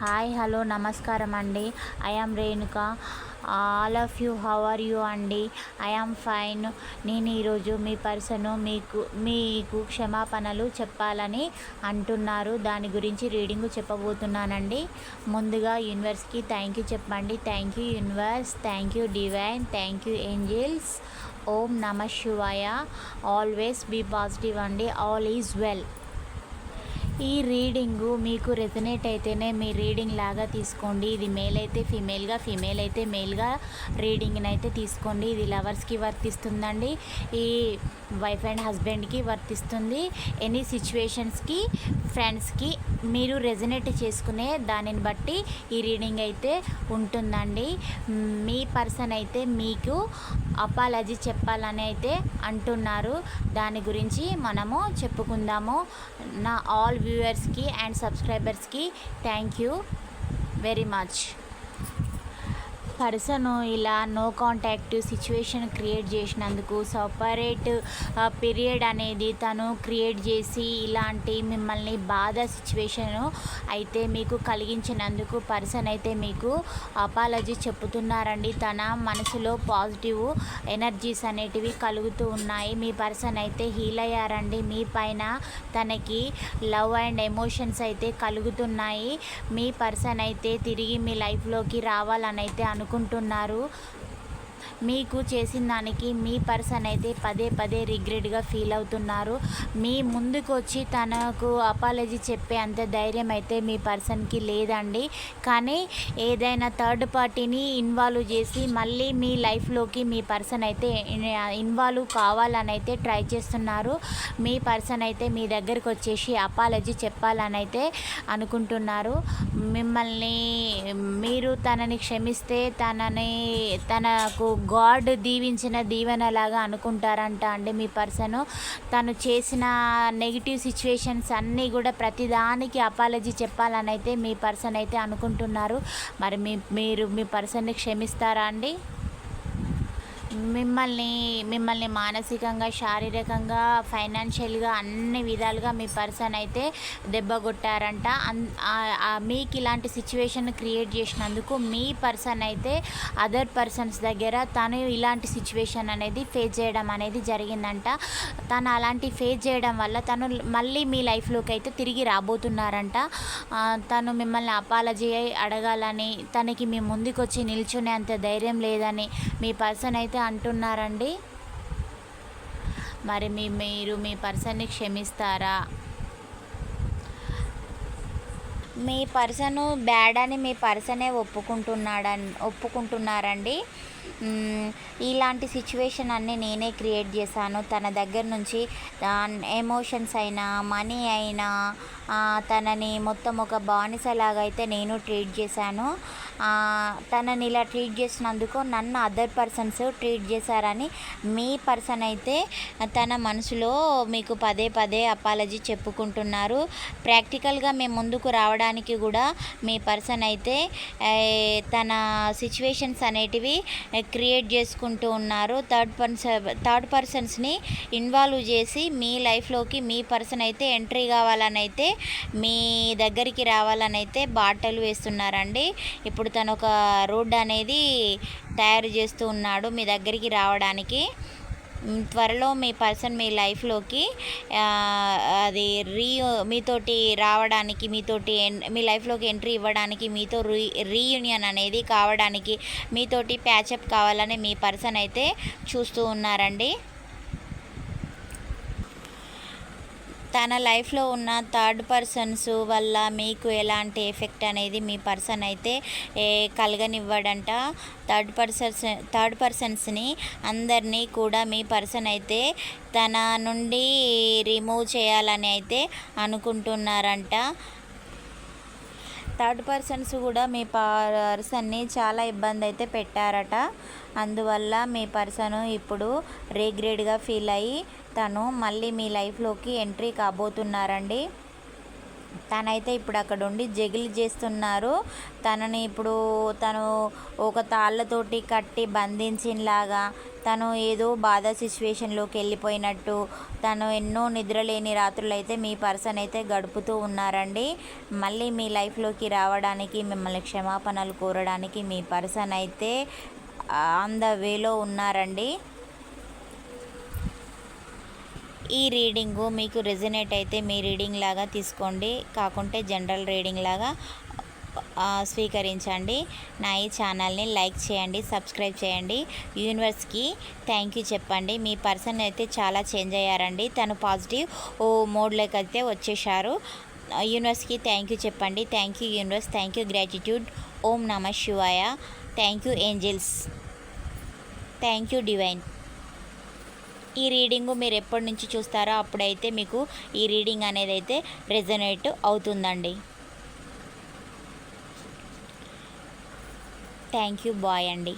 Hi hello నమస్కారం అండి. I am Renuka. All of you how are you అండి? I fine. నేను ఈరోజు మీ పర్సను మీకు మీకు క్షమాపణలు చెప్పాలని అంటున్నారు. దాని గురించి రీడింగ్ చెప్పబోతున్నానండి. ముందుగా యూనివర్స్కి థ్యాంక్ యూ చెప్పండి. Thank you universe. Thank you divine. Thank you angels. ఓం నమ శివాయ. ఆల్వేస్ బీ పాజిటివ్ అండి. All is well. ఈ రీడింగు మీకు రెజనేట్ అయితేనే మీ రీడింగ్ లాగా తీసుకోండి. ఇది మేల్ అయితే ఫీమేల్గా ఫీమేల్ అయితే మేల్గా రీడింగ్ని అయితే తీసుకోండి. ఇది లవర్స్కి వర్తిస్తుందండి. ఈ వైఫ్ అండ్ హస్బెండ్కి వర్తిస్తుంది. ఎనీ సిచ్యువేషన్స్కి ఫ్రెండ్స్కి మీరు రెజనేట్ చేసుకునే దానిని బట్టి ఈ రీడింగ్ అయితే ఉంటుందండి. మీ పర్సన్ అయితే మీకు అపాలజీ చెప్పాలని అయితే అంటున్నారు. దాని గురించి మనము చెప్పుకుందాము. నా ఆల్ వ్యూవర్స్కి అండ్ సబ్స్క్రైబర్స్కి thank you very much. Person ఇలా నో కాంటాక్ట్ సిచ్యువేషన్ క్రియేట్ చేసినందుకు సపరేట్ పీరియడ్ అనేది తను క్రియేట్ చేసి ఇలాంటి మిమ్మల్ని బాధ సిచ్యువేషను అయితే మీకు కలిగించినందుకు పర్సన్ అయితే మీకు అపాలజీ చెప్తున్నారండి. తన మనసులో పాజిటివ్ ఎనర్జీస్ అనేటివి కలుగుతూ ఉన్నాయి. మీ పర్సన్ అయితే హీల్ అయ్యారండి. మీ పైన తనకి లవ్ అండ్ ఎమోషన్స్ అయితే కలుగుతున్నాయి. మీ పర్సన్ అయితే తిరిగి మీ లైఫ్లోకి రావాలని అయితే అనుకుంటున్నారు. మీకు చేసిన దానికి మీ పర్సన్ అయితే పదే పదే రిగ్రెట్గా ఫీల్ అవుతున్నారు. మీ ముందుకు వచ్చి తనకు అపాలజీ చెప్పే అంత ధైర్యం అయితే మీ పర్సన్కి లేదండి. కానీ ఏదైనా థర్డ్ పార్టీని ఇన్వాల్వ్ చేసి మళ్ళీ మీ లైఫ్లోకి మీ పర్సన్ అయితే ఇన్వాల్వ్ కావాలని అయితే ట్రై చేస్తున్నారు. మీ పర్సన్ అయితే మీ దగ్గరకు వచ్చేసి అపాలజీ చెప్పాలని అయితే అనుకుంటున్నారు. మిమ్మల్ని మీరు తనని క్షమిస్తే తనని తనకు గాడ్ దీవించిన దీవెనలాగా అనుకుంటారంట అండి మీ పర్సన్. తను చేసిన నెగిటివ్ సిచ్యువేషన్స్ అన్నీ కూడా ప్రతిదానికి అపాలజీ చెప్పాలని అయితే మీ పర్సన్ అయితే అనుకుంటున్నారు. మరి మీ మీరు మీ పర్సన్ని క్షమిస్తారా అండి? మిమ్మల్ని మిమ్మల్ని మానసికంగా శారీరకంగా ఫైనాన్షియల్గా అన్ని విధాలుగా మీ పర్సన్ అయితే దెబ్బ కొట్టారంట. అన్- మీకు ఇలాంటి సిచ్యువేషన్ క్రియేట్ చేసినందుకు మీ పర్సన్ అయితే అదర్ పర్సన్స్ దగ్గర తను ఇలాంటి సిచ్యువేషన్ అనేది ఫేస్ చేయడం అనేది జరిగిందంట. తను అలాంటి ఫేస్ చేయడం వల్ల తను మళ్ళీ మీ లైఫ్లోకి అయితే తిరిగి రాబోతున్నారంట. తను మిమ్మల్ని అపాలజీ అడగాలని తనకి మీ ముందుకొచ్చి నిల్చునే అంత ధైర్యం లేదని మీ పర్సన్ అయితే అంటున్నారండి. మరి మీ మీరు మీ పర్సన్ని క్షమిస్తారా? మీ పర్సన్ బ్యాడ్ అని మీ పర్సనే ఒప్పుకుంటున్నాడని ఒప్పుకుంటున్నారండి. ఇలాంటి సిచ్యువేషన్ అన్నీ నేనే క్రియేట్ చేశాను. తన దగ్గర నుంచి ఎమోషన్స్ అయినా మనీ అయినా తనని మొత్తం ఒక బానిసలాగా అయితే నేను ట్రీట్ చేశాను. తనని ఇలా ట్రీట్ చేసినందుకు నన్ను అదర్ పర్సన్స్ ట్రీట్ చేశారని మీ పర్సన్ అయితే తన మనసులో మీకు పదే పదే అపాలజీ చెప్పుకుంటున్నారు. ప్రాక్టికల్గా మేము ముందుకు రావడానికి కూడా మీ పర్సన్ అయితే తన సిచ్యువేషన్స్ అనేటివి క్రియేట్ చేసుకుంటూ ఉన్నారు. థర్డ్ పర్సన్ థర్డ్ పర్సన్స్ని ఇన్వాల్వ్ చేసి మీ లైఫ్లోకి మీ పర్సన్ అయితే ఎంట్రీ కావాలని అయితే మీ దగ్గరికి రావాలని అయితే బాటలు వేస్తున్నారండి. ఇప్పుడు ఇప్పుడు తను ఒక రోడ్ అనేది తయారు చేస్తూ ఉన్నాడు మీ దగ్గరికి రావడానికి. త్వరలో మీ పర్సన్ మీ లైఫ్లోకి అది రీ మీతోటి రావడానికి మీతోటి ఎన్- మీ లైఫ్లోకి ఎంట్రీ ఇవ్వడానికి మీతో రీ రీయూనియన్ అనేది కావడానికి మీతోటి ప్యాచప్ కావాలని మీ పర్సన్ అయితే చూస్తూ ఉన్నారండి. తన లైఫ్లో ఉన్న థర్డ్ పర్సన్స్ వల్ల మీకు ఎలాంటి ఎఫెక్ట్ అనేది మీ పర్సన్ అయితే ఏ, కలగనివ్వడంట. థర్డ్ పర్సన్స్ థర్డ్ పర్సన్స్ని అందరినీ కూడా మీ పర్సన్ అయితే తన నుండి రిమూవ్ చేయాలని అయితే అనుకుంటున్నారంట. థర్డ్ పర్సన్స్ కూడా మీ పర్సన్ని చాలా ఇబ్బంది అయితే పెట్టారట. అందువల్ల మీ పర్సన్ ఇప్పుడు రిగ్రెడ్గా ఫీల్ అయ్యి తను మళ్ళీ మీ లైఫ్లోకి ఎంట్రీ కాబోతున్నారండి. తనైతే ఇప్పుడు అక్కడ ఉండి జగిలి చేస్తున్నారు. తనని ఇప్పుడు తను ఒక తాళ్ళతోటి కట్టి బంధించినలాగా తను ఏదో బాధ సిచ్యువేషన్లోకి వెళ్ళిపోయినట్టు తను ఎన్నో నిద్రలేని రాత్రులు అయితే మీ పర్సన్ అయితే గడుపుతూ ఉన్నారండి. మళ్ళీ మీ లైఫ్లోకి రావడానికి మిమ్మల్ని క్షమాపణలు కోరడానికి మీ పర్సన్ అయితే ఆన్ ద వేలో ఉన్నారండి. ఈ రీడింగు మీకు రెజినేట్ అయితే మీ రీడింగ్ లాగా తీసుకోండి. కాకుంటే జనరల్ రీడింగ్ లాగా స్వీకరించండి. నా ఈ ఛానల్ని లైక్ చేయండి సబ్స్క్రైబ్ చేయండి. యూనివర్స్కి థ్యాంక్ యూ చెప్పండి. మీ పర్సన్ అయితే చాలా చేంజ్ అయ్యారండి. తను పాజిటివ్ ఓ మోడ్లోకి అయితే వచ్చేసారు యూనివర్స్కి థ్యాంక్ యూ చెప్పండి. Thank you universe. Thank you gratitude. ఓం నమ శివాయ. Thank you angels. Thank you divine. ఈ రీడింగ్ మీరు ఎప్పటి నుంచి చూస్తారో అప్పుడైతే మీకు ఈ రీడింగ్ అనేది అయితే రెజనేట్ అవుతుందండి. థ్యాంక్ యూ బాయ్ అండి.